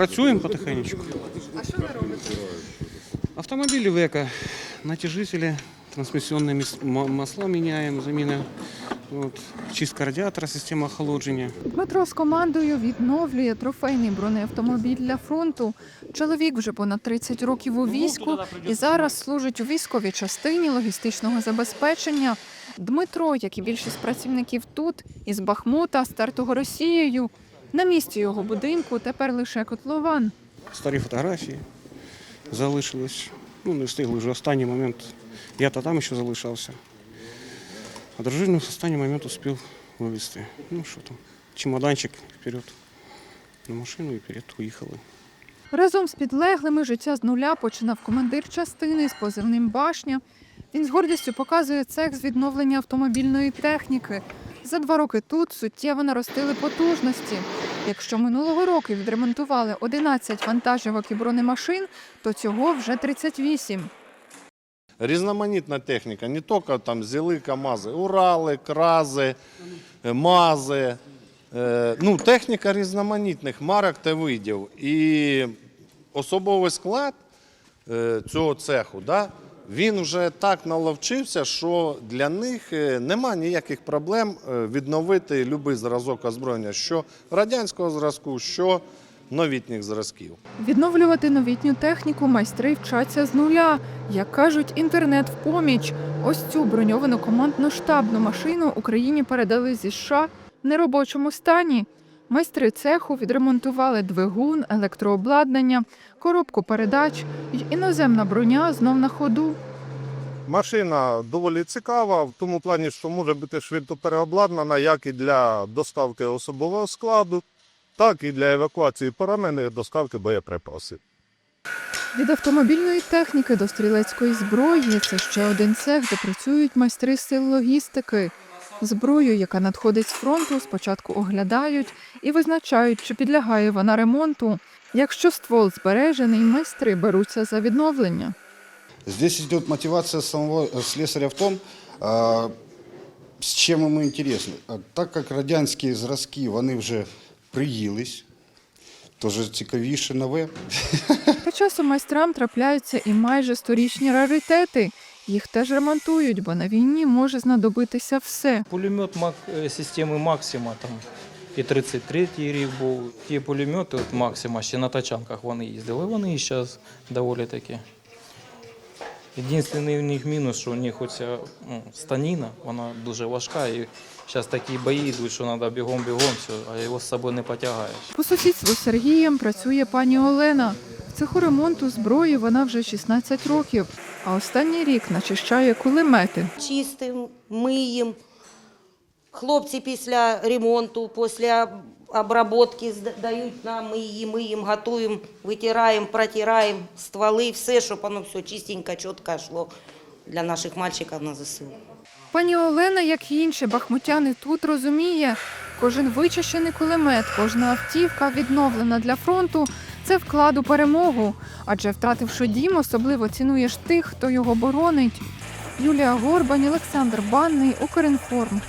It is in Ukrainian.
працюємо потихенечку. А що ви робите? Автомобили ВЕКа, натяжители, трансмиссионные мес- ма- масла меняем, замена. Вот. Чистка радиатора, система охолоджения. Дмитро з командою відновлює трофейний бронеавтомобіль для фронту. Чоловік вже понад 30 років у війську і зараз служить у військовій частині логістичного забезпечення. Дмитро, як і більшість працівників тут, із Бахмута, стартого Росією. На місці його будинку тепер лише котлован. Старі фотографії залишились. Ну, не встигли вже останній момент. Я-то там ще залишався. А дружину в останній момент успів вивезти. Ну що там, чемоданчик вперед на машину і вперед уїхали. Разом з підлеглими життя з нуля починав командир частини з позивним Башня. Він з гордістю показує цех з відновлення автомобільної техніки. За два роки тут суттєво наростили потужності. Якщо минулого року відремонтували 11 вантажівок і бронемашин, то цього вже 38. Різноманітна техніка, не тільки там взяли КАМАЗи, Урали, Крази, МАЗи. Е, Ну, техніка різноманітних марок та видів. І особовий склад е, цього цеху, да, він вже так наловчився, що для них е, нема ніяких проблем е, відновити будь-який зразок озброєння, що радянського зразку, що новітніх зразків. Відновлювати новітню техніку майстри вчаться з нуля. Як кажуть, інтернет в поміч. Ось цю броньовану командно-штабну машину Україні передали зі США в неробочому стані. Майстри цеху відремонтували двигун, електрообладнання, коробку передач й іноземна броня знов на ходу. Машина доволі цікава, в тому плані, що може бути швидко переобладнана як і для доставки особового складу, так і для евакуації поранених, доставки боєприпасів. Від автомобільної техніки до стрілецької зброї це ще один цех, де працюють майстри сил логістики. Зброю, яка надходить з фронту, спочатку оглядають і визначають, чи підлягає вона ремонту. Якщо ствол збережений, майстри беруться за відновлення. Здесь идет мотивация самого э, слесаря в том, а, с чем ему Так як радянські зразки вони вже приїлись, то вже цікавіше нове. Та часом майстрам трапляються і майже сторічні раритети. Їх теж ремонтують, бо на війні може знадобитися все. Пулемет е, системи Максима, там і 33-й рік був. Ті пулемети от Максима ще на тачанках вони їздили. Вони і зараз доволі такі. Єдиний в них мінус, що у них оця ну, станіна, вона дуже важка. І зараз такі бої йдуть, що треба бігом-бігом, все, а його з собою не потягаєш. По сусідству з Сергієм працює пані Олена. Цеху ремонту зброї вона вже 16 років, а останній рік начищає кулемети. чистим, миємо. Хлопці після ремонту, після обробки дають нам, ми її миємо, готуємо, витираємо, протираємо стволи, все, щоб воно все чистенько, чітко йшло для наших мальчиків на ЗСУ. Пані Олена, як і інші бахмутяни, тут розуміє, кожен вичищений кулемет, кожна автівка відновлена для фронту це вклад у перемогу. Адже втративши дім, особливо цінуєш тих, хто його боронить. Юлія Горбань, Олександр Банний, Укрінформ.